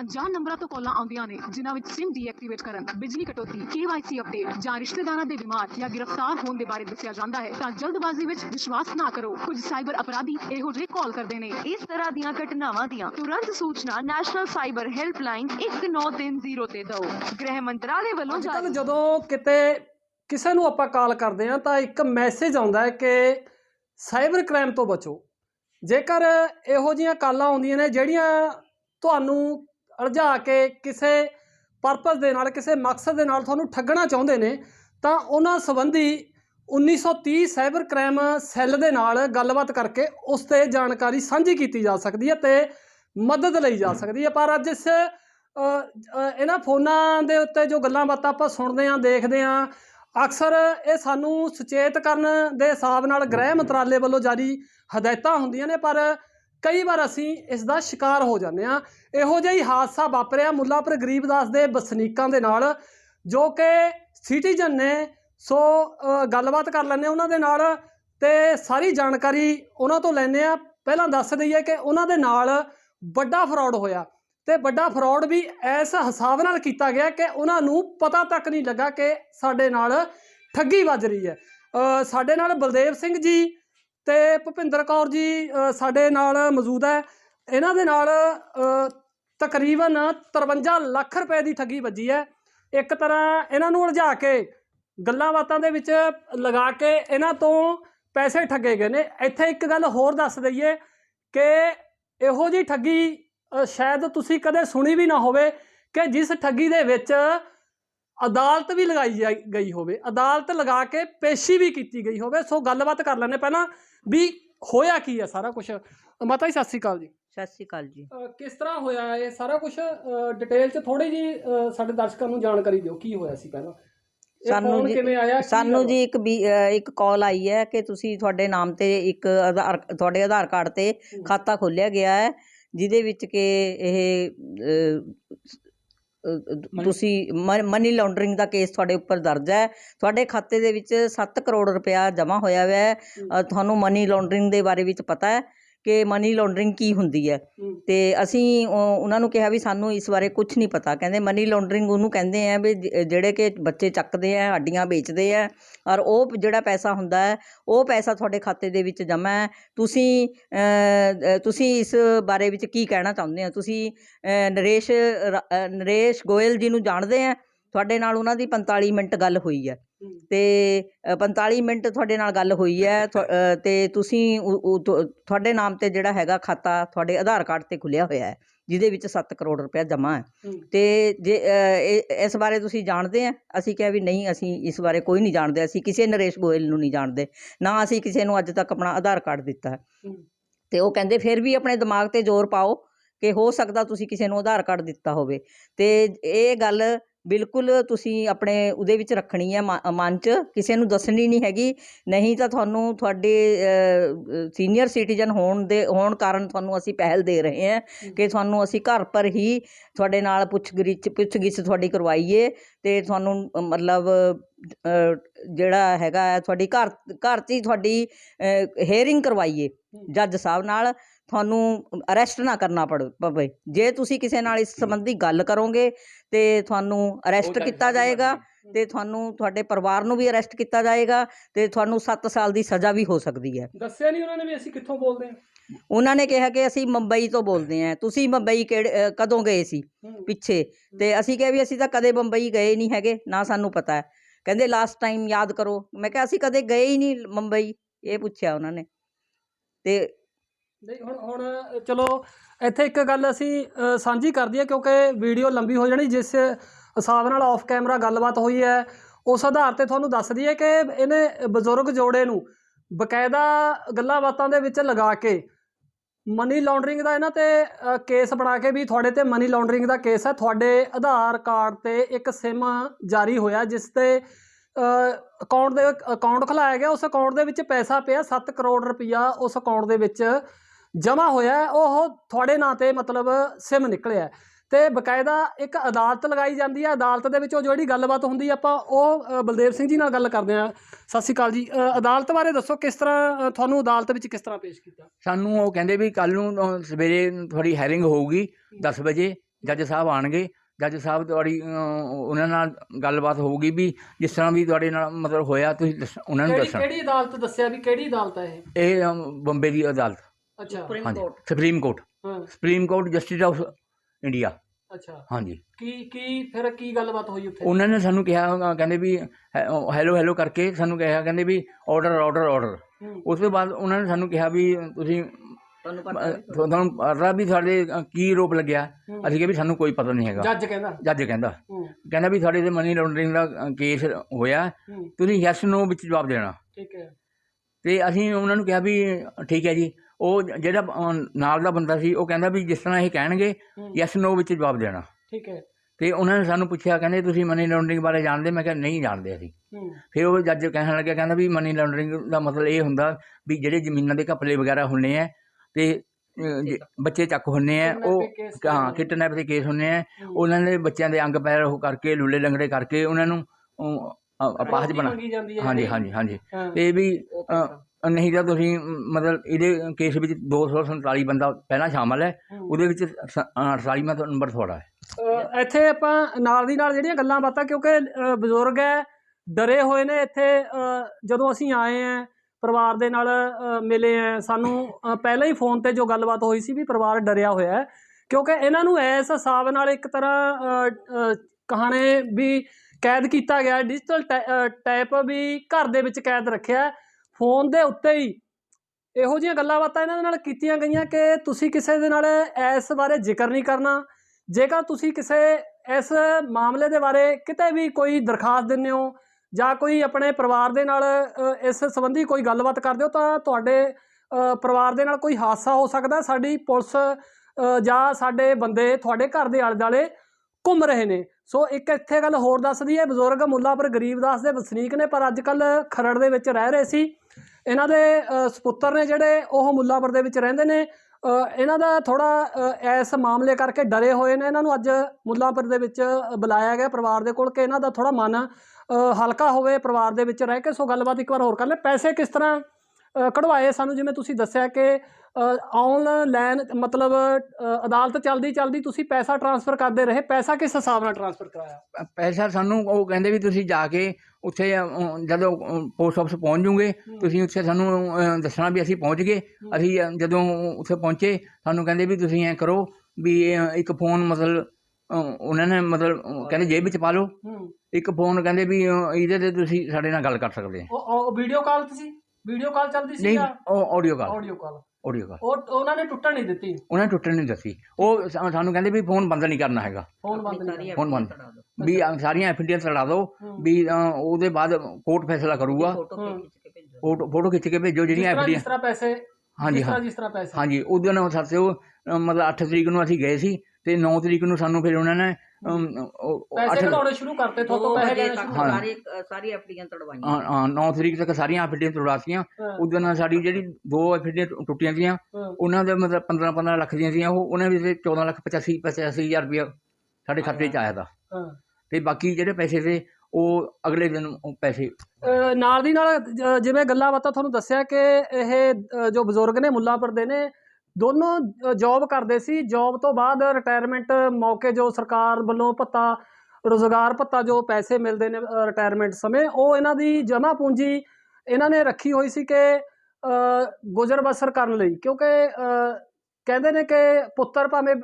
ਅਣਜਾਣ ਨੰਬਰਾਂ ਤੋਂ ਕਾਲਾਂ ਆਉਂਦੀਆਂ ਨੇ ਜਿਨ੍ਹਾਂ ਵਿੱਚ SIM ਡੀਐਕਟੀਵੇਟ ਕਰਨ ਬਿਜਲੀ ਕਟੌਤੀ KYC ਅਪਡੇਟ ਜਾਂ ਰਿਸ਼ਤੇਦਾਰਾਂ ਦੇ ਬਿਮਾਰ ਜਾਂ ਗ੍ਰਿਫਤਾਰ ਹੋਣ ਦੇ ਬਾਰੇ ਦੱਸਿਆ ਜਾਂਦਾ ਹੈ ਤਾਂ ਜਲਦਬਾਜ਼ੀ ਵਿੱਚ ਵਿਸ਼ਵਾਸ ਨਾ ਕਰੋ ਕੁਝ ਸਾਈਬਰ ਅਪਰਾਧੀ ਇਹੋ ਜਿਹੇ ਕਾਲ ਕਰਦੇ ਨੇ। ਇਸ ਤਰ੍ਹਾਂ ਦੀਆਂ ਘਟਨਾਵਾਂ ਦੀਆਂ ਤੁਰੰਤ ਸੂਚਨਾ ਨੈਸ਼ਨਲ ਸਾਈਬਰ ਹੈਲਪਲਾਈਨ 1930 ਤੇ ਦਿਓ। ਗ੍ਰਹਿ ਮੰਤਰਾਲੇ ਵੱਲੋਂ ਜਾਰੀ ਜਦੋਂ ਕਿਤੇ ਕਿਸੇ ਨੂੰ ਆਪਾਂ ਕਾਲ ਕਰਦੇ ਆ ਤਾਂ ਇੱਕ ਮੈਸੇਜ ਆਉਂਦਾ ਹੈ ਕਿ ਸਾਈਬਰ ਕ੍ਰਾਈਮ ਤੋਂ ਬਚੋ। ਜੇਕਰ ਇਹੋ ਜੀਆਂ ਕਾਲਾਂ ਆਉਂਦੀਆਂ ਨੇ ਜਿਹੜੀਆਂ ਤੁਹਾਨੂੰ ਅਲਝਾ ਕੇ ਕਿਸੇ ਪਰਪਸ ਦੇ ਨਾਲ ਕਿਸੇ ਮਕਸਦ ਦੇ ਨਾਲ ਤੁਹਾਨੂੰ ਠੱਗਣਾ ਚਾਹੁੰਦੇ ਨੇ ਤਾਂ ਉਹਨਾਂ ਸੰਬੰਧੀ 1930 ਸਾਈਬਰ ਕ੍ਰਾਈਮ ਸੈੱਲ ਦੇ ਨਾਲ ਗੱਲਬਾਤ ਕਰਕੇ ਉਸ ਤੇ ਜਾਣਕਾਰੀ ਸਾਂਝੀ ਕੀਤੀ ਜਾ ਸਕਦੀ ਹੈ ਤੇ ਮਦਦ ਲਈ ਜਾ ਸਕਦੀ ਹੈ। ਪਰ ਅੱਜ ਇਸ ਇਹਨਾਂ ਫੋਨਾਂ ਦੇ ਉੱਤੇ ਜੋ ਗੱਲਾਂ ਬਾਤਾਂ ਆਪਾਂ ਸੁਣਦੇ ਆਂ ਦੇਖਦੇ ਆਂ ਅਕਸਰ ਇਹ ਸਾਨੂੰ ਸੁਚੇਤ ਕਰਨ ਦੇ ਹਿਸਾਬ ਨਾਲ ਗ੍ਰਹਿ ਮੰਤਰਾਲੇ ਵੱਲੋਂ ਜਾਰੀ ਹਦਾਇਤਾਂ ਹੁੰਦੀਆਂ ਨੇ ਪਰ ਕਈ ਵਾਰ ਅਸੀਂ ਇਸ ਦਾ ਸ਼ਿਕਾਰ ਹੋ ਜਾਂਦੇ ਆਂ ਇਹੋ ਜਿਹਾ ਹੀ ਹਾਦਸਾ ਵਾਪਰਿਆ ਮੁੱਲਾਪੁਰ ਗਰੀਬਦਾਸ ਦੇ ਵਸਨੀਕਾਂ ਦੇ ਨਾਲ, ਜੋ ਕਿ ਸਿਟੀਜ਼ਨ ਨੇ। ਸੋ ਗੱਲਬਾਤ ਕਰ ਲੈਂਦੇ ਹਾਂ ਉਹਨਾਂ ਦੇ ਨਾਲ ਤੇ ਸਾਰੀ ਜਾਣਕਾਰੀ ਉਹਨਾਂ ਤੋਂ ਲੈਂਦੇ ਆ ਪਹਿਲਾਂ ਦੱਸ ਦਈਏ ਕਿ ਉਹਨਾਂ ਦੇ ਨਾਲ ਵੱਡਾ ਫਰਾਡ ਹੋਇਆ ਤੇ ਵੱਡਾ ਫਰਾਡ ਵੀ ਇਸ ਹਿਸਾਬ ਨਾਲ ਕੀਤਾ ਗਿਆ ਕਿ ਉਹਨਾਂ ਨੂੰ ਪਤਾ ਤੱਕ ਨਹੀਂ ਲੱਗਾ ਕਿ ਸਾਡੇ ਨਾਲ ਠੱਗੀ ਵੱਜ ਰਹੀ ਹੈ। ਸਾਡੇ ਨਾਲ ਬਲਦੇਵ ਸਿੰਘ ਜੀ ਤੇ ਭੁਪਿੰਦਰ ਕੌਰ ਜੀ ਸਾਡੇ ਨਾਲ ਮੌਜੂਦ ਹੈ। ਇਹਨਾਂ ਦੇ ਨਾਲ ਤਕਰੀਬਨ 53 ਲੱਖ ਰੁਪਏ ਦੀ ਠੱਗੀ ਵੱਜੀ ਹੈ। ਇੱਕ ਤਰ੍ਹਾਂ ਇਹਨਾਂ ਨੂੰ ਉਲਝਾ ਕੇ, ਗੱਲਾਂ ਬਾਤਾਂ ਦੇ ਵਿੱਚ ਲਗਾ ਕੇ ਇਹਨਾਂ ਤੋਂ ਪੈਸੇ ਠੱਗੇ ਗਏ ਨੇ। ਇੱਥੇ ਇੱਕ ਗੱਲ ਹੋਰ ਦੱਸ ਦਈਏ ਕਿ ਇਹੋ ਜੀ ਠੱਗੀ ਸ਼ਾਇਦ ਤੁਸੀਂ ਕਦੇ ਸੁਣੀ ਵੀ ਨਾ ਹੋਵੇ ਕਿ ਜਿਸ ਠੱਗੀ ਦੇ ਵਿੱਚ ਅਦਾਲਤ ਵੀ ਲਗਾਈ ਜਾਈ- ਗਈ ਹੋਵੇ। ਅਦਾਲਤ ਲਗਾ ਕੇ ਪੇਸ਼ੀ ਵੀ ਕੀਤੀ ਗਈ ਹੋਵੇ। ਸੋ ਗੱਲਬਾਤ ਕਰ ਲੈਂਦੇ ਪਹਿਲਾਂ ਵੀ ਹੋਇਆ ਕੀ ਹੈ ਸਾਰਾ ਕੁਝ ਮਾਤਾ ਜੀ ਸਤਿ ਸ਼੍ਰੀ ਅਕਾਲ ਜੀ। ਸਤਿ ਸ਼੍ਰੀ ਅਕਾਲ ਜੀ। ਅ, ਕਿਸ ਤਰ੍ਹਾਂ ਹੋਇਆ ਇਹ ਸਾਰਾ ਕੁਝ ਡਿਟੇਲ ਚ ਥੋੜੀ ਜੀ ਅ, ਸਾਡੇ ਦਰਸ਼ਕਾਂ ਨੂੰ ਜਾਣਕਾਰੀ ਦਿਓ ਕੀ ਹੋਇਆ ਸੀ ਪਹਿਲਾਂ। ਇਹ ਸਾਨੂੰ phone ਜੀ- ਕਿਵੇਂ ਆਇਆ ਕੀ ਸਾਨੂੰ ਗੱਲ? ਜੀ ਇੱਕ ਵੀ ਅ, ਇੱਕ ਕਾਲ ਆਈ ਹੈ ਕਿ ਤੁਸੀਂ ਤੁਹਾਡੇ ਨਾਮ ਤੇ ਇੱਕ ਆਧਾਰ ਤੁਹਾਡੇ ਆਧਾਰ ਕਾਰਡ ਤੇ। ਖਾਤਾ ਖੋਲ੍ਹਿਆ ਗਿਆ ਹੈ ਜਿਹਦੇ ਵਿੱਚ ਕਿ ਇਹ ਅ, ਤੁਸੀਂ ਮਨੀ ਲਾਂਡਰਿੰਗ ਦਾ ਕੇਸ ਤੁਹਾਡੇ ਉੱਪਰ ਦਰਜ ਹੈ। ਤੁਹਾਡੇ ਖਾਤੇ ਦੇ ਵਿੱਚ 7 ਕਰੋੜ ਰੁਪਇਆ ਜਮ੍ਹਾਂ ਹੋਇਆ ਹੋਇਆ ਹੈ। ਤੁਹਾਨੂੰ ਮਨੀ ਲਾਂਡਰਿੰਗ ਦੇ ਬਾਰੇ ਵਿੱਚ ਪਤਾ ਹੈ। ਕਿ ਮਨੀ ਲਾਂਡਰਿੰਗ ਕੀ ਹੁੰਦੀ ਹੈ। ਤੇ ਅਸੀਂ ਉਹ- ਉਹਨਾਂ ਨੂੰ ਕਿਹਾ ਵੀ ਸਾਨੂੰ ਇਸ ਬਾਰੇ ਕੁਝ ਨਹੀਂ ਪਤਾ। ਕਹਿੰਦੇ ਮਨੀ ਲਾਂਡਰਿੰਗ ਉਹਨੂੰ ਕਹਿੰਦੇ ਆ ਵੀ ਜਿਹੜੇ ਕਿ ਬੱਚੇ ਚੱਕਦੇ ਆ ਹੱਡੀਆਂ ਵੇਚਦੇ ਆ ਔਰ ਉਹ ਜਿਹੜਾ ਪੈਸਾ ਹੁੰਦਾ ਹੈ ਉਹ ਪੈਸਾ ਤੁਹਾਡੇ ਖਾਤੇ ਦੇ ਵਿੱਚ ਜਮ੍ਹਾਂ ਹੈ। ਤੁਸੀਂ ਤੁਸੀਂ ਇਸ ਬਾਰੇ ਵਿੱਚ ਕੀ ਕਹਿਣਾ ਚਾਹੁੰਦੇ ਆ ਤੁਸੀਂ ਨਰੇਸ਼ ਨਰੇਸ਼ ਗੋਇਲ ਜੀ ਨੂੰ ਜਾਣਦੇ ਆ? ਤੁਹਾਡੇ ਨਾਲ ਉਹਨਾਂ ਦੀ 45 ਮਿੰਟ ਗੱਲ ਹੋਈ ਹੈ। ਹਮ, ਤੇ ਅ, 45 ਮਿੰਟ ਤੁਹਾਡੇ ਨਾਲ ਗੱਲ ਹੋਈ ਹੈ ਤੇ ਤੁਸੀਂ ਤੁਹਾਡੇ ਨਾਮ ਤੇ ਜਿਹੜਾ ਹੈਗਾ ਖਾਤਾ ਤੁਹਾਡੇ ਆਧਾਰ ਕਾਰਡ ਤੇ ਖੁੱਲਿਆ ਹੋਇਆ ਹੈ ਜਿਹਦੇ ਵਿੱਚ 7 ਕਰੋੜ ਰੁਪਏ ਜਮ੍ਹਾਂ ਹੈ। ਹਮ। ਤੇ ਜੇ ਇਹ- ਇਸ ਬਾਰੇ ਤੁਸੀਂ ਜਾਣਦੇ ਆ ਅਸੀਂ ਕਿਹਾ ਵੀ ਨਹੀਂ ਅਸੀਂ ਇਸ ਬਾਰੇ ਕੋਈ ਨਹੀਂ ਜਾਣਦੇ ਅਸੀਂ ਕਿਸੇ ਨਰੇਸ਼ ਗੋਇਲ ਨੂੰ ਨਹੀਂ ਜਾਣਦੇ ਨਾ ਅਸੀਂ ਕਿਸੇ ਨੂੰ ਅੱਜ ਤੱਕ ਆਪਣਾ ਆਧਾਰ ਕਾਰਡ ਦਿੱਤਾ। ਤੇ ਉਹ ਕਹਿੰਦੇ ਫਿਰ ਵੀ ਆਪਣੇ ਦਿਮਾਗ ਤੇ ਜ਼ੋਰ ਪਾਓ ਕਿ ਹੋ ਸਕਦਾ ਤੁਸੀਂ ਕਿਸੇ ਨੂੰ ਆਧਾਰ ਕਾਰਡ ਦਿੱਤਾ ਹੋਵੇ। ਤੇ ਇਹ ਗੱਲ ਬਿਲਕੁਲ ਤੁਸੀਂ ਆਪਣੇ ਉਹਦੇ ਵਿੱਚ ਰੱਖਣੀ ਹੈ ਮ- ਮਨ 'ਚ ਕਿਸੇ ਨੂੰ ਦੱਸਣੀ ਨਹੀਂ ਹੈਗੀ। ਨਹੀਂ ਤਾਂ ਤੁਹਾਨੂੰ ਤੁਹਾਡੇ ਸੀਨੀਅਰ ਸਿਟੀਜ਼ਨ ਹੋਣ ਦੇ ਹੋਣ ਕਾਰਨ ਤੁਹਾਨੂੰ ਅਸੀਂ ਪਹਿਲ ਦੇ ਰਹੇ ਹਾਂ ਕਿ ਤੁਹਾਨੂੰ ਅਸੀਂ ਘਰ ਪਰ ਹੀ ਤੁਹਾਡੇ ਨਾਲ ਪੁੱਛਗਿੱਛ ਪੁੱਛਗਿੱਛ ਤੁਹਾਡੀ ਕਰਵਾਈਏ ਤੇ ਤੁਹਾਨੂੰ ਮਤਲਬ ਜਿਹੜਾ ਹੈਗਾ ਤੁਹਾਡੀ ਘਰ ਘਰ 'ਚ ਹੀ ਤੁਹਾਡੀ ਹੇਅਰਿੰਗ ਕਰਵਾਈਏ ਜੱਜ ਸਾਹਿਬ ਨਾਲ। ਤੁਹਾਨੂੰ ਅਰੈਸਟ ਨਾ ਕਰਨਾ ਪੜ ਪਵੇ। ਜੇ ਤੁਸੀਂ ਕਿਸੇ ਨਾਲ ਇਸ ਸੰਬੰਧੀ ਗੱਲ ਕਰੋਗੇ ਤੇ ਤੁਹਾਨੂੰ ਅਰੈਸਟ ਕੀਤਾ ਜਾਏਗਾ ਤੇ ਤੁਹਾਨੂੰ ਤੁਹਾਡੇ ਪਰਿਵਾਰ ਨੂੰ ਵੀ ਅਰੈਸਟ ਕੀਤਾ ਜਾਏਗਾ ਤੇ ਤੁਹਾਨੂੰ 7 ਸਾਲ ਦੀ ਸਜ਼ਾ ਵੀ ਹੋ ਸਕਦੀ ਹੈ। ਦੱਸਿਆ ਨਹੀਂ ਉਹਨਾਂ ਨੇ ਵੀ ਅਸੀਂ ਕਿੱਥੋਂ ਬੋਲਦੇ ਹਾਂ? ਉਹਨਾਂ ਨੇ ਕਿਹਾ ਕਿ ਅਸੀਂ ਮੁੰਬਈ ਤੋਂ ਬੋਲਦੇ ਹਾਂ। ਤੁਸੀਂ ਮੁੰਬਈ ਕਿਹੜੇ ਕਦੋਂ ਗਏ ਸੀ? ਪਿੱਛੇ। ਤੇ ਅਸੀਂ ਕਿਹਾ ਵੀ ਅਸੀਂ ਤਾਂ ਕਦੇ ਮੁੰਬਈ ਗਏ ਨਹੀਂ ਹੈਗੇ ਨਾ ਸਾਨੂੰ ਪਤਾ ਹੈ। ਕਹਿੰਦੇ ਲਾਸਟ ਟਾਈਮ ਯਾਦ ਕਰੋ। ਮੈਂ ਕਿਹਾ ਅਸੀਂ ਕਦੇ ਗਏ ਹੀ ਨਹੀਂ ਮੁੰਬਈ। ਇਹ ਪੁੱਛਿਆ ਉਹਨਾਂ ਨੇ। ਤੇ ਨਹੀਂ ਹੁਣ ਹੁਣ ਚਲੋ ਇੱਥੇ ਇੱਕ ਗੱਲ ਅਸੀਂ ਅ, ਸਾਂਝੀ ਕਰ ਦਈਏ ਕਿਉਂਕਿ ਵੀਡੀਓ ਲੰਬੀ ਹੋ ਜਾਣੀ ਜਿਸ ਹਿਸਾਬ ਨਾਲ ਆਫ ਕੈਮਰਾ ਗੱਲਬਾਤ ਹੋਈ ਹੈ ਉਸ ਆਧਾਰ ਤੇ ਤੁਹਾਨੂੰ ਦੱਸ ਦਈਏ ਕਿ ਇਹਨੇ ਬਜ਼ੁਰਗ ਜੋੜੇ ਨੂੰ ਬਕਾਇਦਾ ਗੱਲਾਂ ਬਾਤਾਂ ਦੇ ਵਿੱਚ ਲਗਾ ਕੇ ਮਨੀ ਲਾਂਡਰਿੰਗ ਦਾ ਇਹਨਾਂ ਤੇ ਅ, ਕੇਸ ਬਣਾ ਕੇ ਵੀ ਤੁਹਾਡੇ ਤੇ ਮਨੀ ਲਾਂਡਰਿੰਗ ਦਾ ਕੇਸ ਹੈ ਤੁਹਾਡੇ ਆਧਾਰ ਕਾਰਡ ਤੇ ਇੱਕ ਸਿਮ ਜਾਰੀ ਹੋਇਆ ਜਿਸ ਤੇ ਅਕਾਊਂਟ ਦੇ ਅਕਾਊਂਟ ਖੁਲਾਇਆ ਗਿਆ ਉਸ ਅਕਾਊਂਟ ਦੇ ਵਿੱਚ ਪੈਸਾ ਪਿਆ 7 ਕਰੋੜ ਰੁਪਇਆ ਉਸ ਅਕਾਊਂਟ ਦੇ ਵਿੱਚ। ਜਮ੍ਹਾਂ ਹੋਇਆ ਉਹ ਤੁਹਾਡੇ ਨਾਂ ਤੇ ਮਤਲਬ ਸਿਮ ਨਿਕਲਿਆ। ਤੇ ਬਕਾਇਦਾ ਇੱਕ ਅਦਾਲਤ ਲਗਾਈ ਜਾਂਦੀ ਹੈ। ਅਦਾਲਤ ਦੇ ਵਿੱਚ ਉਹ ਜਿਹੜੀ ਗੱਲਬਾਤ ਹੁੰਦੀ ਆਪਾਂ ਉਹ ਬਲਦੇਵ ਸਿੰਘ ਜੀ ਨਾਲ ਗੱਲ ਕਰਦੇ ਹਾਂ। ਸਤਿ ਸ਼੍ਰੀ ਅਕਾਲ ਜੀ। ਅਦਾਲਤ ਬਾਰੇ ਦੱਸੋ ਕਿਸ ਤਰ੍ਹਾਂ ਤੁਹਾਨੂੰ ਅਦਾਲਤ ਵਿੱਚ ਕਿਸ ਤਰ੍ਹਾਂ ਪੇਸ਼ ਕੀਤਾ? ਸਾਨੂੰ ਉਹ ਕਹਿੰਦੇ ਵੀ ਕੱਲ ਨੂੰ ਸਵੇਰੇ ਤੁਹਾਡੀ ਹੈਰਿੰਗ ਹੋਊਗੀ 10 ਵਜੇ ਜੱਜ ਸਾਹਿਬ ਆਣਗੇ ਜੱਜ ਸਾਹਿਬ ਤੁਹਾਡੀ ਉਹਨਾਂ ਨਾਲ ਗੱਲਬਾਤ ਹੋਊਗੀ ਵੀ ਜਿਸ ਤਰ੍ਹਾਂ ਵੀ ਤੁਹਾਡੇ ਨਾਲ ਮਤਲਬ ਹੋਇਆ ਤੁਸੀਂ ਉਹਨਾਂ ਨੂੰ ਦੱਸਣਾ। ਕਿਹੜੀ ਅਦਾਲਤ ਦੱਸਿਆ ਵੀ ਕਿਹੜੀ ਅਦਾਲਤ ਹੈ ਇਹ? ਇਹ ਬੰਬੇ ਦੀ ਅਦਾਲਤ। ਅੱਛਾ। ਹਾਂਜੀ। ਸੁਪਰੀਮ ਕੋਰਟ ਹਾਂ। Supreme court justice of India ਅੱਛਾ। ਹਾਂਜੀ। ਕੀ ਕੀ ਫਿਰ ਕੀ ਗੱਲਬਾਤ ਹੋਈ ਉੱਥੇ? ਉਹਨਾਂ ਨੇ ਸਾਨੂੰ ਕਿਹਾ ਕਹਿੰਦੇ ਵੀ ਹੈਲੋ ਹੈਲੋ ਕਰਕੇ ਸਾਨੂੰ ਕਿਹਾ ਕਹਿੰਦੇ ਵੀ ਆਰਡਰ ਆਰਡਰ ਆਰਡਰ ਹੂੰ। ਉਸ ਤੋਂ ਬਾਅਦ ਉਹਨਾਂ ਨੇ ਸਾਨੂੰ ਕਿਹਾ ਵੀ ਤੁਸੀਂ ਤੁਹਾਨੂੰ ਅ, ਤੁਹਾਨੂੰ ਪਤਾ ਵੀ ਸਾਡੇ ਕੀ ਰੋਪ ਲੱਗਿਆ? ਹੂੰ। ਅਸੀਂ ਕਿਹਾ ਵੀ ਸਾਨੂੰ ਕੋਈ ਪਤਾ ਨਹੀਂ ਹੈਗਾ। ਜੱਜ ਕਹਿੰਦਾ। ਜੱਜ ਕਹਿੰਦਾ। ਹੂੰ। ਕਹਿੰਦਾ ਵੀ ਸਾਡੇ ਤੇ ਮਨੀ ਲਾਂਡਰਿੰਗ ਦਾ ਕੇਸ ਹੋਇਆ। ਹੂੰ। ਤੁਸੀਂ ਯੈਸ ਨੋ ਵਿੱਚ ਜਵਾਬ ਦੇਣਾ। ਠੀਕ ਹੈ। ਤੇ ਅਸੀਂ ਉਹਨਾਂ ਨੂੰ ਕਿਹਾ ਵੀ ਠੀਕ ਹੈ ਜੀ। ਉਹ ਜਿਹੜਾ ਨਾਲ ਦਾ ਬੰਦਾ ਸੀ ਉਹ ਕਹਿੰਦਾ ਵੀ ਜਿਸ ਤਰ੍ਹਾਂ ਇਹ ਕਹਿਣਗੇ ਹੂੰ। ਯੈਸ ਨੋ ਵਿੱਚ ਜਵਾਬ ਦੇਣਾ। ਠੀਕ ਹੈ। ਤੇ ਉਹਨਾਂ ਨੇ ਸਾਨੂੰ ਪੁੱਛਿਆ ਕਹਿੰਦੇ ਤੁਸੀਂ ਮਨੀ ਲਾਂਡਰਿੰਗ ਬਾਰੇ ਜਾਣਦੇ? ਮੈਂ ਕਿਹਾ ਨਹੀਂ ਜਾਣਦੇ ਅਸੀਂ। ਹੂੰ। ਫਿਰ ਉਹ ਜੱਜ ਕਹਿਣ ਲੱਗਿਆ ਕਹਿੰਦਾ ਵੀ ਮਨੀ ਲਾਂਡਰਿੰਗ ਦਾ ਮਤਲਬ ਇਹ ਹੁੰਦਾ ਵੀ ਜਿਹੜੇ ਜ਼ਮੀਨਾਂ ਦੇ ਘਪਲੇ ਵਗੈਰਾ ਹੁੰਨੇ ਆ ਤੇ ਜ- ਬੱਚੇ ਚੱਕ ਹੁੰਨੇ ਆ Kidnap ਉਹ case ਹਾਂ ਹੁੰਦੇ ਆ। ਕਿਡਨੈਪ ਦੇ ਕੇਸ ਹੁੰਨੇ ਆ। ਉਹਨਾਂ ਦੇ ਬੱਚਿਆਂ ਦੇ ਅੰਗ ਪੈਰ ਉਹ ਕਰਕੇ ਲੁੱਲੇ ਲੰਗੜੇ ਕਰਕੇ ਉਹਨਾਂ ਨੂੰ ਉਹ, ਅ, ਅਪਾਹਜ ਬਣਾ ਮੰਗੀ ਜਾਂਦੀ ਹੈ ਹਾਂਜੀ। ਹਾਂਜੀ ਹਾਂਜੀ। ਹਾਂ। ਤੇ ਵੀ ਅ, ਨਹੀਂ ਤਾਂ ਤੁਸੀਂ ਮਤਲਬ ਇਹਦੇ ਕੇਸ ਵਿੱਚ 247 ਬੰਦਾ ਪਹਿਲਾਂ ਸ਼ਾਮਲ ਹੈ। ਉਹਦੇ ਵਿੱਚ 48ਵਾਂ ਨੰਬਰ ਤੁਹਾਡਾ ਹੈ। ਅ, ਇੱਥੇ ਆਪਾਂ ਨਾਲ ਦੀ ਨਾਲ ਜਿਹੜੀਆਂ ਗੱਲਾਂ ਬਾਤਾਂ ਕਿਉਂਕਿ ਅ, ਬਜ਼ੁਰਗ ਹੈ ਡਰੇ ਹੋਏ ਨੇ ਇੱਥੇ ਅ, ਜਦੋਂ ਅਸੀਂ ਆਏ ਆ ਪਰਿਵਾਰ ਦੇ ਨਾਲ ਅ, ਮਿਲੇ ਆ ਸਾਨੂੰ ਅ, ਪਹਿਲਾਂ ਹੀ ਫੋਨ ਤੇ ਜੋ ਗੱਲਬਾਤ ਹੋਈ ਸੀ ਵੀ ਪਰਿਵਾਰ ਡਰਿਆ ਹੋਇਆ ਹੈ। ਕਿਉਂਕਿ ਇਹਨਾਂ ਨੂੰ ਐਸ ਹਿਸਾਬ ਨਾਲ ਇੱਕ ਤਰ੍ਹਾਂ ਅ, ਅ, ਕਹਾਣੇ ਵੀ ਕੈਦ ਕੀਤਾ ਗਿਆ ਡਿਜੀਟਲ ਟੈਪ ਵੀ ਘਰ ਦੇ ਵਿੱਚ ਕੈਦ ਰੱਖਿਆ। ਫੋਨ ਦੇ ਉੱਤੇ ਹੀ ਇਹੋ ਜਿਹੀਆਂ ਗੱਲਾਂ ਬਾਤਾਂ ਇਹਨਾਂ ਦੇ ਨਾਲ ਕੀਤੀਆਂ ਗਈਆਂ ਕਿ ਤੁਸੀਂ ਕਿਸੇ ਦੇ ਨਾਲ ਇਸ ਬਾਰੇ ਜ਼ਿਕਰ ਨਹੀਂ ਕਰਨਾ। ਜੇਕਰ ਤੁਸੀਂ ਕਿਸੇ ਇਸ ਮਾਮਲੇ ਦੇ ਬਾਰੇ ਕਿਤੇ ਵੀ ਕੋਈ ਦਰਖਾਸਤ ਦਿੰਦੇ ਹੋ ਜਾਂ ਕੋਈ ਆਪਣੇ ਪਰਿਵਾਰ ਦੇ ਨਾਲ ਇਸ ਸੰਬੰਧੀ ਕੋਈ ਗੱਲਬਾਤ ਕਰਦੇ ਹੋ ਤਾਂ ਤੁਹਾਡੇ ਪਰਿਵਾਰ ਦੇ ਨਾਲ ਕੋਈ ਹਾਦਸਾ ਹੋ ਸਕਦਾ। ਸਾਡੀ ਪੁਲਿਸ ਜਾਂ ਸਾਡੇ ਬੰਦੇ ਤੁਹਾਡੇ ਘਰ ਦੇ ਆਲੇ ਦੁਆਲੇ ਘੁੰਮ ਰਹੇ ਨੇ। ਸੋ ਇੱਕ ਇੱਥੇ ਗੱਲ ਹੋਰ ਦੱਸਦੀ ਹੈ ਬਜ਼ੁਰਗ ਮੁੱਲਾਂਪੁਰ ਗਰੀਬ ਦਾਸ ਦੇ ਵਸਨੀਕ ਨੇ ਪਰ ਅੱਜ ਕੱਲ ਖਰੜ ਦੇ ਵਿੱਚ ਰਹਿ ਰਹੇ ਸੀ। ਇਹਨਾਂ ਦੇ ਅ, ਸਪੁੱਤਰ ਨੇ ਜਿਹੜੇ ਉਹ ਮੁੱਲਾਪੁਰ ਦੇ ਵਿੱਚ ਰਹਿੰਦੇ ਨੇ। ਇਹਨਾਂ ਦਾ ਥੋੜਾ ਇਸ ਮਾਮਲੇ ਕਰਕੇ ਡਰੇ ਹੋਏ ਨੇ। ਇਹਨਾਂ ਨੂੰ ਅੱਜ ਮੁੱਲਾਂਪੁਰ ਦੇ ਵਿੱਚ ਬੁਲਾਇਆ ਗਿਆ ਪਰਿਵਾਰ ਦੇ ਕੋਲ ਕਿ ਇਹਨਾਂ ਦਾ ਥੋੜਾ ਮਨ ਹਲਕਾ ਹੋਵੇ ਪਰਿਵਾਰ ਦੇ ਵਿੱਚ ਰਹਿ ਕੇ। ਸੋ ਗੱਲਬਾਤ ਇੱਕ ਵਾਰ ਹੋਰ ਕਰ ਲੈ। ਪੈਸੇ ਕਿਸ ਤਰ੍ਹਾਂ ਕਢਵਾਏ ਸਾਨੂੰ ਜਿਵੇਂ ਤੁਸੀਂ ਦੱਸਿਆ ਕਿ ਆਨਲਾਈਨ ਮਤਲਬ ਅਦਾਲਤ ਚੱਲਦੀ ਚੱਲਦੀ ਤੁਸੀਂ ਪੈਸਾ ਟ੍ਰਾਂਸਫਰ ਕਰਦੇ ਰਹੇ। ਪੈਸਾ ਕਿਸ ਹਿਸਾਬ ਨਾਲ ਟ੍ਰਾਂਸਫਰ ਕਰਾਇਆ? ਪੈਸਾ ਸਾਨੂੰ ਉਹ ਕਹਿੰਦੇ ਵੀ ਤੁਸੀਂ ਜਾ ਕੇ ਉੱਥੇ ਜਦੋਂ ਪੋਸਟ ਆਫਿਸ ਪਹੁੰਚ ਜੂਗੇ ਤੁਸੀਂ ਉੱਥੇ ਸਾਨੂੰ ਦੱਸਣਾ ਵੀ ਅਸੀਂ ਪਹੁੰਚ ਗਏ। ਅਸੀਂ ਜਦੋਂ ਉੱਥੇ ਪਹੁੰਚੇ ਸਾਨੂੰ ਕਹਿੰਦੇ ਵੀ ਤੁਸੀਂ ਐਂ ਕਰੋ ਵੀ ਇੱਕ ਫੋਨ ਮਤਲਬ ਉਹਨਾਂ ਨੇ ਮਤਲਬ ਕਹਿੰਦੇ ਜੇਬ ਵਿੱਚ ਪਾ ਲਓ। ਇੱਕ ਫੋਨ ਕਹਿੰਦੇ ਵੀ ਇਹਦੇ ਤੇ ਤੁਸੀਂ ਸਾਡੇ ਨਾਲ ਗੱਲ ਕਰ ਸਕਦੇ ਹੋ ਉਹ ਵੀਡੀਓ ਕਾਲ ਤੁਸੀਂ ਵੀਡੀਓ ਕਾਲ ਚੱਲਦੀ ਸੀ ਨਹੀਂ ਜਾਂ ਉਹ audio call. Audio call. Audio call. ਉਹ ਉਹਨਾਂ ਨੇ ਟੁੱਟਣ ਨਹੀਂ ਦਿੱਤੀ। ਉਹਨਾਂ ਨੇ ਟੁੱਟਣ ਨਹੀਂ ਦੱਸੀ। ਉਹ ਸਾ- ਸਾਨੂੰ ਕਹਿੰਦੇ ਵੀ ਫੋਨ ਬੰਦ ਨਹੀਂ ਕਰਨਾ ਹੈਗਾ। ਫੋਨ ਬੰਦ ਨਹੀਂ। ਫੋਨ ਬੰਦ। ਵੀ ਅ, ਸਾਰੀਆਂ ਐਫੀਡੀਐਂਸ ਲੜਾ ਦਿਓ ਹੂੰ। ਵੀ ਉਹਦੇ ਬਾਅਦ ਕੋਰਟ ਫੈਸਲਾ ਕਰੂਗਾ। ਹੂੰ। ਫੋਟੋ ਫੋਟੋ ਖਿੱਚ ਕੇ ਭੇਜੋ ਜਿਹੜੀਆਂ ਤਰ੍ਹਾਂ ਜਿਸ ਤਰ੍ਹਾਂ ਪੈਸੇ ਹਾਂਜੀ ਜਿਸ ਤਰ੍ਹਾਂ ਹਾਂ। ਜਿਸ ਤਰ੍ਹਾਂ ਪੈਸੇ। ਹਾਂਜੀ ਉਦੋਂ ਨਾਲ ਸਾਡੇ ਉਹ ਅ, ਮਤਲਬ 8 ਤਰੀਕ ਨੂੰ ਅਸੀਂ ਗਏ ਸੀ ਤੇ 9 ਤਰੀਕ ਨੂੰ ਸਾਨੂੰ ਫਿਰ ਉਹਨਾਂ ਨੇ ਪੈਸੇ ਕਢਾਉਣੇ ਸ਼ੁਰੂ ਕਰਤੇ ਤੋਂ ਪੈਸੇ ਲੈਣੇ ਸ਼ੁਰੂ ਹਾਂ। ਸਾਰੀ ਸਾਰੀ ਐਫਡੀਆਂ ਤੜਵਾਈਆਂ। ਹਾਂ ਹਾਂ 9 ਤਰੀਕ ਤੱਕ ਸਾਰੀਆਂ ਐਫਡੀਐਂਸ ਤੁੜਾਤੀਆਂ ਹਾਂ, ਉਦੋਂ ਨਾਲ ਸਾਡੀ ਜਿਹੜੀ ਦੋ ਐਫਡੀਐਂਸ ਟੁੱਟੀਆਂ ਹਾਂ। ਉਹਨਾਂ ਦੇ ਮਤਲਬ 15 15 ਲੱਖ ਦੀਆਂ ਸੀਆਂ ਉਹ ਉਹਨਾਂ ਵਿੱਚ 14 ਲੱਖ 85 85000 ਰੁਪਇਆ ਸਾਡੇ ਖਾਤੇ 'ਚ ਆਇਆ ਤਾ। ਹਾਂ। ਤੇ ਬਾਕੀ ਜਿਹੜੇ ਪੈਸੇ ਸੀ ਉਹ ਅਗਲੇ ਦਿਨ ਉਹ ਪੈਸੇ ਅਹ ਨਾਲ ਦੀ ਨਾਲ ਜ- ਜਿਵੇਂ ਗੱਲਾਂ ਬਾਤਾਂ ਤੁਹਾਨੂੰ ਦੱਸਿਆ ਕਿ ਇਹ ਅਹ ਜੋ ਬਜ਼ੁਰਗ ਨੇ ਮੁੱਲਾਂਪੁਰ ਦੇ ਨੇ ਦੋਨੋਂ ਜੌਬ ਕਰਦੇ ਸੀ। ਜੌਬ ਤੋਂ ਬਾਅਦ ਰਿਟਾਇਰਮੈਂਟ ਮੌਕੇ ਜੋ ਸਰਕਾਰ ਵੱਲੋਂ ਭੱਤਾ, ਰੋਜ਼ਗਾਰ ਭੱਤਾ ਜੋ ਪੈਸੇ ਮਿਲਦੇ ਨੇ ਰਿਟਾਇਰਮੈਂਟ ਸਮੇਂ, ਉਹ ਇਹਨਾਂ ਦੀ ਜਮ੍ਹਾਂ ਪੂੰਜੀ ਇਹਨਾਂ ਨੇ ਰੱਖੀ ਹੋਈ ਸੀ ਕਿ ਗੁਜ਼ਰ ਬਸਰ ਕਰਨ ਲਈ। ਕਿਉਂਕਿ ਕਹਿੰਦੇ ਨੇ ਕਿ ਪੁੱਤਰ ਭਾਵੇਂ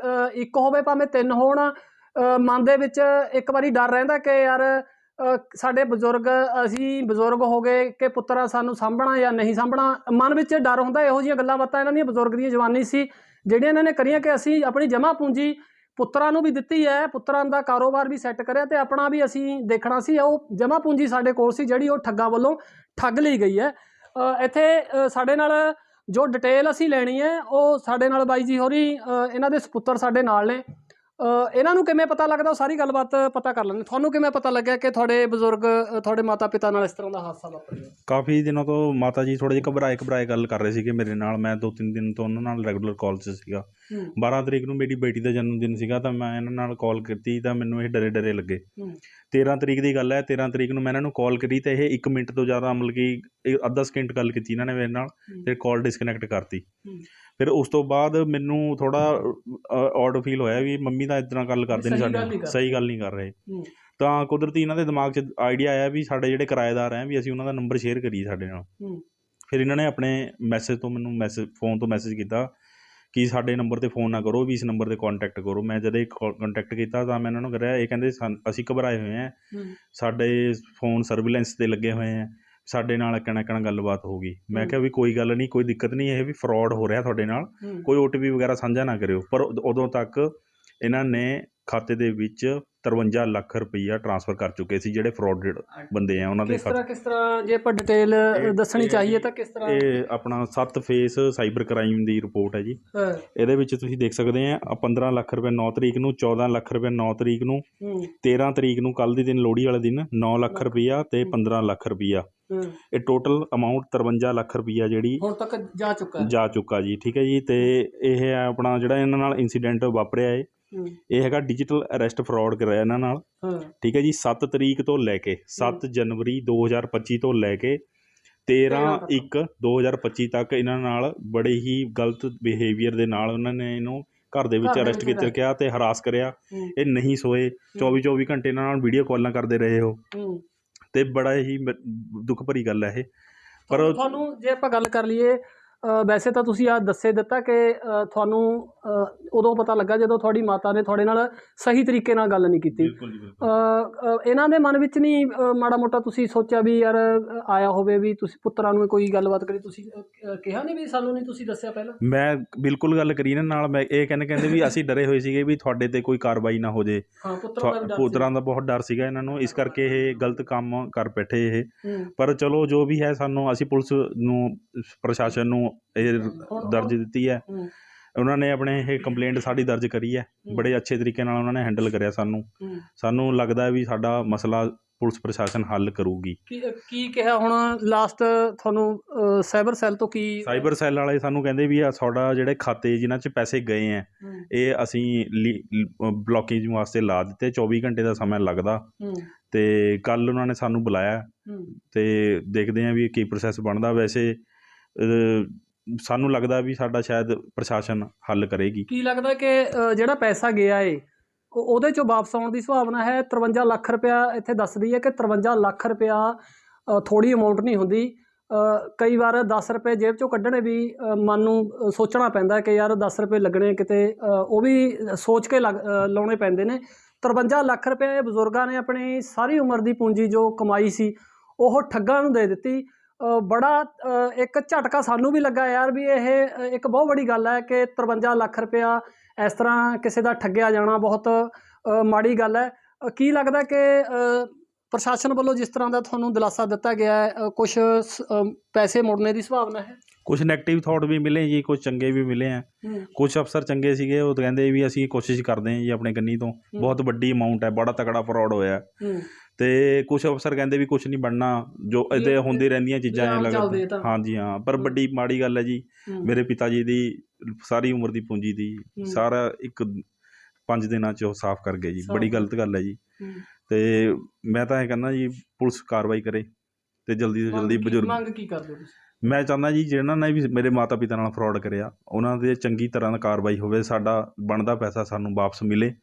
ਇੱਕ ਹੋਵੇ ਭਾਵੇਂ ਤਿੰਨ ਹੋਣ ਮਨ ਦੇ ਵਿੱਚ ਇੱਕ ਵਾਰੀ ਡਰ ਰਹਿੰਦਾ ਕਿ ਯਾਰ ਸਾਡੇ ਬਜ਼ੁਰਗ ਅਸੀਂ ਬਜ਼ੁਰਗ ਹੋ ਗਏ ਕਿ ਪੁੱਤਰਾ ਸਾਨੂੰ ਸਾਂਭਣਾ ਜਾਂ ਨਹੀਂ ਸਾਂਭਣਾ ਮਨ ਵਿੱਚ ਡਰ ਹੁੰਦਾ ਇਹੋ ਜਿਹੀਆਂ ਗੱਲਾਂ ਬਾਤਾਂ ਇਹਨਾਂ ਦੀਆਂ ਬਜ਼ੁਰਗ ਦੀਆਂ ਜਵਾਨੀ ਸੀ ਜਿਹੜੀਆਂ ਇਹਨਾਂ ਨੇ ਕਰੀਆਂ ਕਿ ਅਸੀਂ ਆਪਣੀ ਜਮ੍ਹਾਂ ਪੂੰਜੀ ਪੁੱਤਰਾਂ ਨੂੰ ਵੀ ਦਿੱਤੀ ਹੈ ਪੁੱਤਰਾਂ ਦਾ ਕਾਰੋਬਾਰ ਵੀ ਸੈੱਟ ਕਰਿਆ ਤੇ ਆਪਣਾ ਵੀ ਅਸੀਂ ਦੇਖਣਾ ਸੀ ਉਹ ਜਮ੍ਹਾਂ ਪੂੰਜੀ ਸਾਡੇ ਕੋਲ ਸੀ ਜਿਹੜੀ ਉਹ ਠੱਗਾਂ ਵੱਲੋਂ ਠੱਗ ਲਈ ਗਈ ਹੈ। ਇੱਥੇ ਸਾਡੇ ਨਾਲ ਜੋ ਡਿਟੇਲ ਅਸੀਂ ਲੈਣੀ ਹੈ ਉਹ ਸਾਡੇ ਨਾਲ ਬਾਈ ਜੀ ਹੋਰੀ ਅ, ਇਹਨਾਂ ਦੇ ਸੁਪੁੱਤਰ ਸਾਡੇ ਨਾਲ ਨੇ। ਇਹਨਾਂ ਨੂੰ ਕਿਵੇਂ ਪਤਾ ਲੱਗਦਾ? ਉਹ ਸਾਰੀ ਗੱਲਬਾਤ ਪਤਾ ਕਰ ਲੈਂਦੇ। ਤੁਹਾਨੂੰ ਕਿਵੇਂ ਪਤਾ ਲੱਗਿਆ ਕਿ ਤੁਹਾਡੇ ਬਜ਼ੁਰਗ ਤੁਹਾਡੇ ਮਾਤਾ ਪਿਤਾ ਨਾਲ ਇਸ ਤਰ੍ਹਾਂ ਦਾ ਹਾਦਸਾ ਵਾਪਰ ਗਿਆ ਕਾਫੀ ਦਿਨਾਂ ਤੋਂ ਮਾਤਾ ਜੀ ਥੋੜੇ ਜਿਹਾ ਘਬਰਾਏ ਘਬਰਾਏ ਗੱਲ ਕਰ ਰਹੇ ਸੀਗੇ ਮੇਰੇ ਨਾਲ। ਮੈਂ ਦੋ ਤਿੰਨ ਦਿਨ ਤੋਂ ਉਹਨਾਂ ਨਾਲ ਰੈਗੂਲਰ ਕਾਲ 'ਚ ਸੀਗਾ। 12 ਤਰੀਕ ਨੂੰ ਮੇਰੀ ਬੇਟੀ ਦਾ ਜਨਮ ਦਿਨ ਸੀਗਾ ਤਾਂ ਮੈਂ ਇਹਨਾਂ ਨਾਲ ਕਾਲ ਕੀਤੀ ਤਾਂ ਮੈਨੂੰ ਇਹ ਡਰੇ ਡਰੇ ਲੱਗੇ ਹੂੰ 13 ਤਰੀਕ ਦੀ ਗੱਲ ਹੈ 13 ਤਰੀਕ ਨੂੰ ਮੈਂ ਇਹਨਾਂ ਨੂੰ ਕਾਲ ਕਰੀ ਤੇ ਇਹ 1 ਮਿੰਟ ਤੋਂ ਜ਼ਿਆਦਾ ਮਤਲਬ ਕਿ ਅੱਧਾ ਸਕਿੰਟ ਗੱਲ ਕੀਤੀ ਇਹਨਾਂ ਨੇ ਮੇਰੇ ਨਾਲ। ਤੇ ਕਾਲ ਡਿਸਕਨੈਕਟ ਕਰਤੀ। ਫਿਰ ਉਸ ਤੋਂ ਬਾਅਦ ਮੈਨੂੰ ਥੋੜਾ ਔਡ ਫੀਲ ਹੋਇਆ ਵੀ ਮੰਮੀ ਤਾਂ ਇਦਾਂ ਗੱਲ ਕਰਦੇ ਨਹੀਂ ਸਾਡੇ ਸਹੀ ਗੱਲ ਨਹੀਂ ਕਰ ਰਹੇ। ਤਾਂ ਕੁਦਰਤੀ ਇਹਨਾਂ ਦੇ ਦਿਮਾਗ 'ਚ ਆਈਡੀਆ ਆਇਆ ਵੀ ਸਾਡੇ ਜਿਹੜੇ ਕਿਰਾਏਦਾਰ ਹੈ ਵੀ ਅਸੀਂ ਉਹਨਾਂ ਦਾ ਨੰਬਰ ਸ਼ੇਅਰ ਕਰੀਏ ਸਾਡੇ ਨਾਲ। ਫਿਰ ਇਹਨਾਂ ਨੇ ਆਪਣੇ ਮੈਸੇਜ ਤੋਂ ਮੈਨੂੰ ਮੈਸੇਜ ਫੋਨ ਤੋਂ ਮੈਸੇਜ ਕੀਤਾ ਕਿ ਸਾਡੇ ਨੰਬਰ ਤੇ ਫੋਨ ਨਾ ਕਰੋ ਵੀ ਇਸ ਨੰਬਰ ਤੇ ਕੰਟੈਕਟ ਕਰੋ ਮੈਂ ਜਦੋਂ ਕੰਟੈਕਟ ਕੀਤਾ ਤਾਂ ਮੈਂ ਇਹਨਾਂ ਨੂੰ ਕਰਿਆ ਇਹ ਕਹਿੰਦੇ ਸਾਨ- ਅਸੀਂ ਘਬਰਾਏ ਹੋਏ ਹਾਂ ਹੂੰ। ਸਾਡੇ ਫੋਨ ਸਰਵੇਲੈਂਸ ਤੇ ਲੱਗੇ ਹੋਏ ਆ ਸਾਡੇ ਨਾਲ ਇੱਕਣਾ ਇੱਕਣਾ ਗੱਲਬਾਤ ਹੋ ਗਈ ਮੈਂ ਹੂੰ। ਕਿਹਾ ਵੀ ਕੋਈ ਗੱਲ ਨਹੀਂ ਕੋਈ ਦਿੱਕਤ ਨਹੀਂ ਇਹ ਵੀ ਫਰਾਡ ਹੋ ਰਿਹਾ ਤੁਹਾਡੇ ਨਾਲ ਹੂੰ। ਕੋਈ ਓਟੀਪੀ ਵਗੈਰਾ ਸਾਂਝਾ ਨਾ ਕਰਿਓ ਪਰ ਉਦੋਂ ਤੱਕ ਇਹਨਾਂ ਨੇ ਖਾਤੇ ਦੇ ਵਿੱਚ 53 ਲੱਖ ਰੁਪਈਆ ਟ੍ਰਾਂਸਫਰ ਕਰ ਚੁੱਕੇ ਸੀ ਜਿਹੜੇ ਫਰਾਡਡ ਬੰਦੇ ਆ ਉਹਨਾਂ ਦੇ ਕਿਸ ਤਰ੍ਹਾਂ ਕਿਸ ਤਰ੍ਹਾਂ ਜੇ ਆਪਾਂ ਡਿਟੇਲ ਦੱਸਣੀ ਚਾਹੀਏ ਤਾਂ ਕਿਸ ਤਰ੍ਹਾਂ? ਇਹ ਆਪਣਾ 7 ਫੇਸ ਸਾਈਬਰ ਕ੍ਰਾਈਮ ਦੀ ਰਿਪੋਰਟ ਹੈ ਜੀ। ਇਹਦੇ ਵਿੱਚ ਤੁਸੀਂ ਦੇਖ ਸਕਦੇ ਆ 15 ਲੱਖ ਰੁਪਏ 9 ਤਰੀਕ ਨੂੰ 14 ਲੱਖ ਰੁਪਏ 9 ਤਰੀਕ ਨੂੰ ਹੂੰ। 13 ਤਰੀਕ ਨੂੰ ਕੱਲ ਦੇ ਦਿਨ ਲੋਹੜੀ ਵਾਲੇ ਦਿਨ 9 ਲੱਖ। ਰੁਪਈਆ ਤੇ ਹੂੰ। 15 ਲੱਖ ਰੁਪਈਆ। ਹੂੰ। ਇਹ ਟੋਟਲ ਅਮਾਉਂਟ 53 ਲੱਖ ਰੁਪਈਆ ਜਿਹੜੀ ਹੁਣ ਤੱਕ ਜਾ ਚੁੱਕਾ ਜਾ ਚੁੱਕਾ ਜੀ ਠੀਕ ਹੈ ਜੀ ਤੇ ਇਹ ਹੈ ਆਪਣਾ ਜਿਹੜਾ ਇਹਨਾਂ ਨਾਲ ਇਨਸੀਡੈਂਟ ਵਾਪਰਿਆ ਹੂੰ, ਇਹ ਹੈਗਾ ਡਿਜੀਟਲ ਅਰੈਸਟ ਫਰਾਡ ਕਰਿਆ ਇਹਨਾਂ ਨਾਲ। ਠੀਕ ਹੈ ਜੀ 7 ਤਰੀਕ ਤੋਂ ਲੈ ਕੇ 7 ਜਨਵਰੀ 2025 ਤੋਂ ਲੈ ਕੇ 13 ਤੱਕ। 1 2025 ਤੱਕ ਇਹਨਾਂ ਨਾਲ ਬੜੇ ਹੀ ਗਲਤ ਬਿਹੇਵੀਅਰ ਦੇ ਨਾਲ ਉਹਨਾਂ ਨੇ ਇਹਨੂੰ ਘਰ ਦੇ ਵਿੱਚ ਅਰੈਸਟ ਕੀਤਾ ਗਿਆ ਤੇ ਹਰਾਸ ਕਰਿਆ। ਇਹ ਨਹੀਂ ਸੋਏ। 24 24 ਘੰਟੇ ਇਹਨਾਂ ਨਾਲ ਵੀਡੀਓ ਕਾਲਾਂ ਕਰਦੇ ਰਹੇ ਹੋ। ਤੇ ਬੜਾ ਹੀ ਦੁੱਖ ਭਰੀ ਗੱਲ ਹੈ ਇਹ। ਪਰ ਤੁਹਾਨੂੰ ਜੇ ਆਪਾਂ ਗੱਲ ਕਰ ਲਈਏ ਵੈਸੇ ਤਾਂ ਤੁਸੀਂ ਆ ਦੱਸੇ ਦਿੱਤਾ ਕਿ ਤੁਹਾਨੂੰ ਉਦੋਂ ਪਤਾ ਲੱਗਾ ਜਦੋਂ ਤੁਹਾਡੀ ਮਾਤਾ ਨੇ ਤੁਹਾਡੇ ਨਾਲ ਸਹੀ ਤਰੀਕੇ ਨਾਲ ਗੱਲ ਨਹੀਂ ਕੀਤੀ। ਬਿਲਕੁਲ ਜੀ ਬਿਲਕੁਲ। ਅ, ਅ, ਇਹਨਾਂ ਦੇ ਮਨ ਵਿੱਚ ਨਹੀਂ ਮਾੜਾ ਮੋਟਾ ਤੁਸੀਂ ਸੋਚਿਆ ਵੀ ਯਾਰ ਆਇਆ ਹੋਵੇ ਵੀ ਤੁਸੀਂ ਪੁੱਤਰਾਂ ਨੂੰ ਕੋਈ ਗੱਲਬਾਤ ਕਰੀ ਤੁਸੀਂ ਕਿਹਾ ਨਹੀਂ ਵੀ ਸਾਨੂੰ ਨਹੀਂ ਤੁਸੀਂ ਦੱਸਿਆ ਪਹਿਲਾਂ? ਮੈਂ ਬਿਲਕੁਲ ਗੱਲ ਕਰੀ ਇਹਨਾਂ ਨਾਲ ਮੈਂ ਇਹ ਕਹਿੰਦੇ ਕਹਿੰਦੇ ਵੀ ਅਸੀਂ ਡਰੇ ਹੋਏ ਸੀਗੇ ਵੀ ਤੁਹਾਡੇ ਤੇ ਕੋਈ ਕਾਰਵਾਈ ਨਾ ਹੋ ਜੇ। ਹਾਂ ਪੁੱਤਰਾਂ ਦਾ ਬਹੁਤ ਡਰ ਸੀਗਾ ਇਹਨਾਂ ਨੂੰ ਇਸ ਕਰਕੇ ਇਹ ਗਲਤ ਕੰਮ ਕਰ ਬੈਠੇ ਇਹ। ਪਰ ਚਲੋ ਜੋ ਵੀ ਹੈ ਸਾਨੂੰ ਅਸੀਂ ਪੁਲਿਸ ਨੂੰ ਪ੍ਰਸ਼ਾਸਨ ਨੂੰ ਇਹ ਦਰਜ ਦਿੱਤੀ ਹੈ। ਉਹਨਾਂ ਨੇ ਆਪਣੇ ਇਹ ਕੰਪਲੇਂਟ ਸਾਡੀ ਦਰਜ ਕਰੀ ਹੈ। ਬੜੇ ਅੱਛੇ ਤਰੀਕੇ ਨਾਲ ਉਹਨਾਂ ਨੇ ਹੈਂਡਲ ਕਰਿਆ ਸਾਨੂੰ। ਸਾਨੂੰ ਲੱਗਦਾ ਵੀ ਸਾਡਾ ਮਸਲਾ ਪੁਲਿਸ ਪ੍ਰਸ਼ਾਸਨ ਹੱਲ ਕਰੂਗੀ। ਕੀ ਕਿਹਾ ਹੁਣ ਲਾਸਟ ਤੁਹਾਨੂੰ ਸਾਈਬਰ ਸੈੱਲ ਤੋਂ ਕੀ ਸਾਈਬਰ ਸੈੱਲ ਵਾਲੇ ਸਾਨੂੰ ਕਹਿੰਦੇ ਵੀ ਆ ਤੁਹਾਡਾ ਜਿਹੜੇ ਖਾਤੇ ਜਿਨ੍ਹਾਂ 'ਚ ਪੈਸੇ ਗਏ ਹੂੰ, ਇਹ ਅਸੀਂ ਬਲੌਕਿੰਗ ਵਾਸਤੇ ਲਾ ਦਿੱਤੇ। 24 ਘੰਟੇ ਦਾ ਸਮਾਂ ਲੱਗਦਾ। ਤੇ ਕੱਲ ਉਹਨਾਂ ਨੇ ਸਾਨੂੰ ਬੁਲਾਇਆ। ਤੇ ਦੇਖਦੇ ਆਂ ਵੀ ਕੀ ਪ੍ਰੋਸੈਸ ਬਣਦਾ। ਵੈਸੇ ਸਾਨੂੰ ਲੱਗਦਾ ਵੀ ਸਾਡਾ ਸ਼ਾਇਦ ਪ੍ਰਸ਼ਾਸਨ ਹੱਲ ਕਰੇਗੀ। ਕੀ ਲੱਗਦਾ ਕਿ ਜਿਹੜਾ ਪੈਸਾ ਗਿਆ ਏ ਉਹ- ਉਹਦੇ ਚੋਂ ਵਾਪਸ ਆਉਣ ਦੀ ਸੰਭਾਵਨਾ ਹੈ? 53 ਲੱਖ ਰੁਪਇਆ ਇੱਥੇ ਦੱਸਦੀ ਹੈ ਕਿ 53 ਲੱਖ ਰੁਪਇਆ ਅ, ਥੋੜੀ ਅਮਾਉਂਟ ਨਹੀਂ ਹੁੰਦੀ। ਕਈ ਵਾਰ 10 ਰੁਪਏ ਜੇਬ ਚੋਂ ਕੱਢਣੇ ਵੀ ਮਨ ਨੂੰ ਸੋਚਣਾ ਪੈਂਦਾ ਕਿ ਯਾਰ 10 ਰੁਪਏ ਲੱਗਣੇ ਕਿਤੇ ਉਹ ਵੀ ਸੋਚ ਕੇ ਲੱਗ- ਲਾਉਣੇ ਪੈਂਦੇ ਨੇ। 53 ਲੱਖ ਰੁਪਏ ਇਹ ਬਜ਼ੁਰਗਾਂ ਨੇ ਆਪਣੀ ਸਾਰੀ ਉਮਰ ਦੀ ਪੂੰਜੀ ਜੋ ਕਮਾਈ ਸੀ ਉਹ ਠੱਗਾਂ ਨੂੰ ਦੇ ਦਿੱਤੀ। ਬੜਾ ਇੱਕ ਝਟਕਾ ਸਾਨੂੰ ਵੀ ਲੱਗਾ ਯਾਰ ਵੀ ਇਹ ਇੱਕ ਬਹੁਤ ਵੱਡੀ ਗੱਲ ਹੈ ਕਿ 53 ਲੱਖ ਰੁਪਇਆ ਇਸ ਤਰ੍ਹਾਂ ਕਿਸੇ ਦਾ ਠੱਗਿਆ ਜਾਣਾ ਬਹੁਤ ਮਾੜੀ ਗੱਲ ਹੈ। ਕੀ ਲੱਗਦਾ ਕਿ ਪ੍ਰਸ਼ਾਸਨ ਵੱਲੋਂ ਜਿਸ ਤਰ੍ਹਾਂ ਦਾ ਤੁਹਾਨੂੰ ਦਿਲਾਸਾ ਦਿੱਤਾ ਗਿਆ ਹੈ ਕੁਝ ਪੈਸੇ ਮੁੜਨੇ ਦੀ ਸੰਭਾਵਨਾ ਹੈ? ਕੁਝ 네ਗੇਟਿਵ ਥਾਟ ਵੀ ਮਿਲੇ ਜੀ ਕੁਝ ਚੰਗੇ ਵੀ ਮਿਲੇ ਆ। ਕੁਝ ਅਫਸਰ ਚੰਗੇ ਸੀਗੇ ਉਹ ਕਹਿੰਦੇ ਵੀ ਅਸੀਂ ਕੋਸ਼ਿਸ਼ ਕਰਦੇ ਹਾਂ ਜੀ ਆਪਣੇ ਕੰਨੀ ਤੋਂ। ਬਹੁਤ ਵੱਡੀ ਅਮਾਉਂਟ ਹੈ ਬੜਾ ਤਕੜਾ ਫਰਾਡ ਹੋਇਆ। ਹੂੰ ਤੇ ਕੁਝ ਅਫਸਰ ਕਹਿੰਦੇ ਵੀ ਕੁਝ ਨਹੀਂ ਬਣਨਾ ਜੋ ਇਹਦੇ ਹੁੰਦੀ ਰਹਿੰਦੀਆਂ ਚੀਜ਼ਾਂ ਚੱਲਦੇ ਲੱਗਦਾ। ਹਾਂਜੀ ਹਾਂ ਪਰ। ਵੱਡੀ ਮਾੜੀ ਗੱਲ ਹੈ ਜੀ ਮੇਰੇ ਪਿਤਾ ਜੀ ਦੀ ਸਾਰੀ ਉਮਰ ਦੀ ਪੂੰਜੀ ਦੀ ਸਾਰਾ ਇੱਕ ਪੰਜ ਦਿਨਾਂ 'ਚ ਉਹ ਸਾਫ਼ ਕਰ ਗਏ ਜੀ ਬੜੀ ਗਲਤ ਗੱਲ ਹੈ ਜੀ ਹੂੰ। ਤੇ ਮੈਂ ਤਾਂ ਇਹ ਕਹਿੰਦਾ ਜੀ ਪੁਲਿਸ ਕਾਰਵਾਈ ਕਰੇ ਤੇ ਜਲਦੀ ਤੋਂ ਜਲਦੀ ਬਜ਼ੁਰਗ ਮੰਗ ਕੀ ਕਰਦੇ ਹੋ ਤੁਸੀਂ ਮੈਂ ਚਾਹੁੰਦਾ ਜੀ ਜਿਹਨਾਂ ਨੇ ਵੀ ਮੇਰੇ ਮਾਤਾ ਪਿਤਾ ਨਾਲ ਫਰਾਡ ਕਰਿਆ ਉਹਨਾਂ ਦੇ ਚੰਗੀ ਤਰ੍ਹਾਂ ਦਾ ਕਾਰਵਾਈ ਹੋਵੇ ਸਾਡਾ ਬਣਦਾ ਪੈਸਾ ਸਾਨੂੰ ਵਾਪਸ ਮਿਲੇ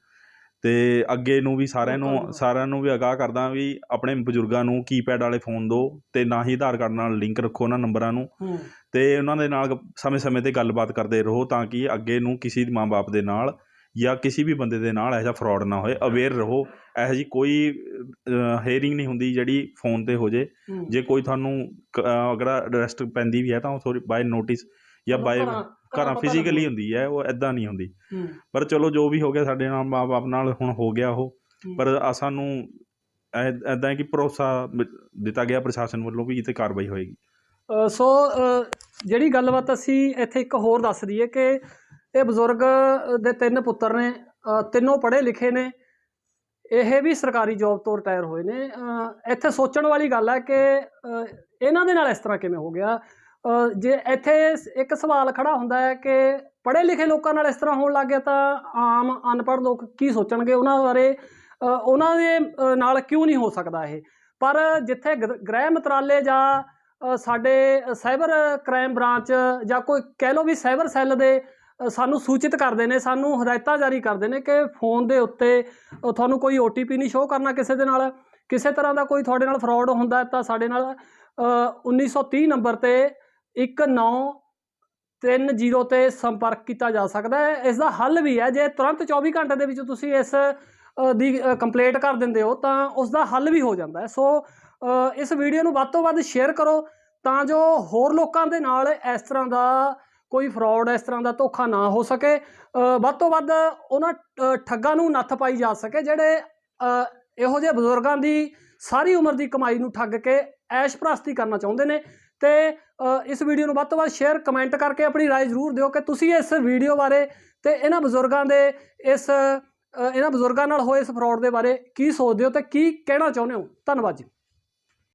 ਤੇ ਅੱਗੇ ਨੂੰ ਵੀ ਸਾਰਿਆਂ ਨੂੰ। ਸਾਰਿਆਂ ਨੂੰ ਵੀ ਅਗਾਹ ਕਰਦਾ ਵੀ ਆਪਣੇ ਬਜ਼ੁਰਗਾਂ ਨੂੰ ਕੀਪੈਡ ਵਾਲੇ ਫੋਨ ਦਿਓ ਤੇ ਨਾ ਹੀ ਆਧਾਰ ਕਾਰਡ ਨਾਲ ਲਿੰਕ ਰੱਖੋ ਉਹਨਾਂ ਨੰਬਰਾਂ ਨੂੰ ਹੂੰ। ਤੇ ਉਹਨਾਂ ਦੇ ਨਾਲ ਸਮੇਂ-ਸਮੇਂ ਤੇ ਗੱਲਬਾਤ ਕਰਦੇ ਰਹੋ ਤਾਂ ਕਿ ਅੱਗੇ ਨੂੰ ਕਿਸੇ ਮਾਂ-ਬਾਪ ਦੇ ਨਾਲ ਜਾਂ ਕਿਸੇ ਵੀ ਬੰਦੇ ਦੇ ਨਾਲ ਇਹੋ ਜਿਹਾ ਫਰਾਡ ਨਾ ਹੋਏ ਅਵੇਅਰ ਰਹੋ ਇਹੋ ਜਿਹੀ ਕੋਈ ਹੇਅਰਿੰਗ ਨਹੀਂ ਹੁੰਦੀ ਜਿਹੜੀ ਫੋਨ ਤੇ ਹੋ ਜੇ। ਜੇ ਕੋਈ ਤੁਹਾਨੂੰ ਅਗਰ ਅਰੈਸਟ ਪੈਂਦੀ ਵੀ ਹੈ ਤਾਂ ਉਹ ਥੋੜੀ ਬਾਈ ਨੋਟਿਸ ਜਾਂ ਬਾਈ ਘਰਾਂ- ਫਿਜ਼ੀਕਲੀ। ਹੁੰਦੀ ਹੈ ਉਹ ਐਦਾਂ ਨਹੀਂ ਹੁੰਦੀ। ਪਰ ਚਲੋ ਜੋ ਵੀ ਹੋ ਗਿਆ ਸਾਡੇ ਨਾਲ ਮਾਂ-ਬਾਪ ਨਾਲ ਹੁਣ ਹੋ ਗਿਆ ਉਹ। ਪਰ ਸਾਨੂੰ ਐਦਾਂ ਹੈ ਕਿ ਭਰੋਸਾ ਦਿੱਤਾ ਗਿਆ ਪ੍ਰਸ਼ਾਸਨ ਵੱਲੋਂ ਵੀ ਇਹ 'ਤੇ ਕਾਰਵਾਈ ਹੋਏਗੀ। ਸੋ ਜਿਹੜੀ ਗੱਲਬਾਤ ਅਸੀਂ ਇੱਥੇ ਇੱਕ ਹੋਰ ਦੱਸ ਦਈਏ ਕਿ ਇਹ ਬਜ਼ੁਰਗ ਦੇ ਤਿੰਨ ਪੁੱਤਰ ਨੇ ਤਿੰਨੋਂ ਪੜ੍ਹੇ ਲਿਖੇ ਨੇ। ਇਹ ਵੀ ਸਰਕਾਰੀ ਜੌਬ ਤੋਂ ਰਿਟਾਇਰ ਹੋਏ ਨੇ। ਇੱਥੇ ਸੋਚਣ ਵਾਲੀ ਗੱਲ ਹੈ ਕਿ ਇਹਨਾਂ ਦੇ ਨਾਲ ਇਸ ਤਰ੍ਹਾਂ ਕਿਵੇਂ ਹੋ ਗਿਆ? ਜੇ ਇੱਥੇ ਇੱਕ ਸਵਾਲ ਖੜਾ ਹੁੰਦਾ ਹੈ ਕਿ ਪੜ੍ਹੇ ਲਿਖੇ ਲੋਕਾਂ ਨਾਲ ਇਸ ਤਰ੍ਹਾਂ ਹੋਣ ਲੱਗ ਗਿਆ ਤਾਂ ਆਮ ਅਨਪੜ੍ਹ ਲੋਕ ਕੀ ਸੋਚਣਗੇ ਉਹਨਾਂ ਬਾਰੇ? ਉਹਨਾਂ ਦੇ ਨਾਲ ਕਿਉਂ ਨਹੀਂ ਹੋ ਸਕਦਾ ਇਹ? ਪਰ ਜਿੱਥੇ ਗ੍ਰ- ਗ੍ਰਹਿ ਮੰਤਰਾਲੇ ਜਾਂ ਸਾਡੇ ਸਾਈਬਰ ਕ੍ਰਾਈਮ ਬ੍ਰਾਂਚ ਜਾਂ ਕੋਈ ਕਹਿ ਲਓ ਵੀ ਸਾਈਬਰ ਸੈੱਲ ਦੇ ਸਾਨੂੰ ਸੂਚਿਤ ਕਰਦੇ ਨੇ ਸਾਨੂੰ ਹਦਾਇਤਾਂ ਜਾਰੀ ਕਰਦੇ ਨੇ ਕਿ ਫੋਨ ਦੇ ਉੱਤੇ ਤੁਹਾਨੂੰ ਕੋਈ OTP ਨਹੀਂ ਸ਼ੋਅ ਕਰਨਾ ਕਿਸੇ ਦੇ ਨਾਲ ਕਿਸੇ ਤਰ੍ਹਾਂ ਦਾ ਕੋਈ ਤੁਹਾਡੇ ਨਾਲ ਫਰਾਡ ਹੁੰਦਾ ਤਾਂ ਸਾਡੇ ਨਾਲ ਅ, 1930 ਨੰਬਰ ਤੇ 1930 ਤੇ ਸੰਪਰਕ ਕੀਤਾ ਜਾ ਸਕਦਾ ਹੈ। ਇਸ ਦਾ ਹੱਲ ਵੀ ਹੈ। ਜੇ ਤੁਰੰਤ 24 ਘੰਟੇ ਦੇ ਵਿੱਚ ਤੁਸੀਂ ਇਸ ਦੀ ਕੰਪਲੇਂਟ ਕਰ ਦਿੰਦੇ ਹੋ, ਤਾਂ ਉਸ ਦਾ ਹੱਲ ਵੀ ਹੋ ਜਾਂਦਾ ਹੈ। ਸੋ ਇਸ ਵੀਡੀਓ ਨੂੰ ਵੱਧ ਤੋਂ ਵੱਧ ਸ਼ੇਅਰ ਕਰੋ, ਤਾਂ ਜੋ ਹੋਰ ਲੋਕਾਂ ਦੇ ਨਾਲ ਇਸ ਤਰ੍ਹਾਂ ਦਾ ਕੋਈ ਫਰਾਡ ਇਸ ਤਰ੍ਹਾਂ ਦਾ ਧੋਖਾ ਨਾ ਹੋ ਸਕੇ। ਵੱਧ ਤੋਂ ਵੱਧ ਉਹਨਾਂ ਠੱਗਾਂ ਨੂੰ ਨੱਥ ਪਾਈ ਜਾ ਸਕੇ, ਜਿਹੜੇ ਇਹੋ ਜਿਹੇ ਬਜ਼ੁਰਗਾਂ ਦੀ ਸਾਰੀ ਉਮਰ ਦੀ ਕਮਾਈ ਨੂੰ ਠੱਗ ਕੇ ਐਸ਼ ਪ੍ਰਸਤੀ ਕਰਨਾ ਚਾਹੁੰਦੇ ਨੇ। ਤੇ ਅ, ਇਸ ਵੀਡੀਓ ਨੂੰ ਵੱਧ ਤੋਂ ਵੱਧ ਸ਼ੇਅਰ ਕਮੈਂਟ ਕਰਕੇ ਆਪਣੀ رائے ਜ਼ਰੂਰ ਦਿਓ ਕਿ ਤੁਸੀਂ ਇਸ ਵੀਡੀਓ ਬਾਰੇ ਤੇ ਇਹਨਾਂ ਬਜ਼ੁਰਗਾਂ ਦੇ ਇਸ ਅ, ਇਹਨਾਂ ਬਜ਼ੁਰਗਾਂ ਨਾਲ ਹੋਏ ਇਸ ਫਰਾਡ ਦੇ ਬਾਰੇ ਕੀ ਸੋਚਦੇ ਹੋ ਤੇ ਕੀ ਕਹਿਣਾ ਚਾਹੁੰਦੇ ਹੋ ਧੰਨਵਾਦ ਜੀ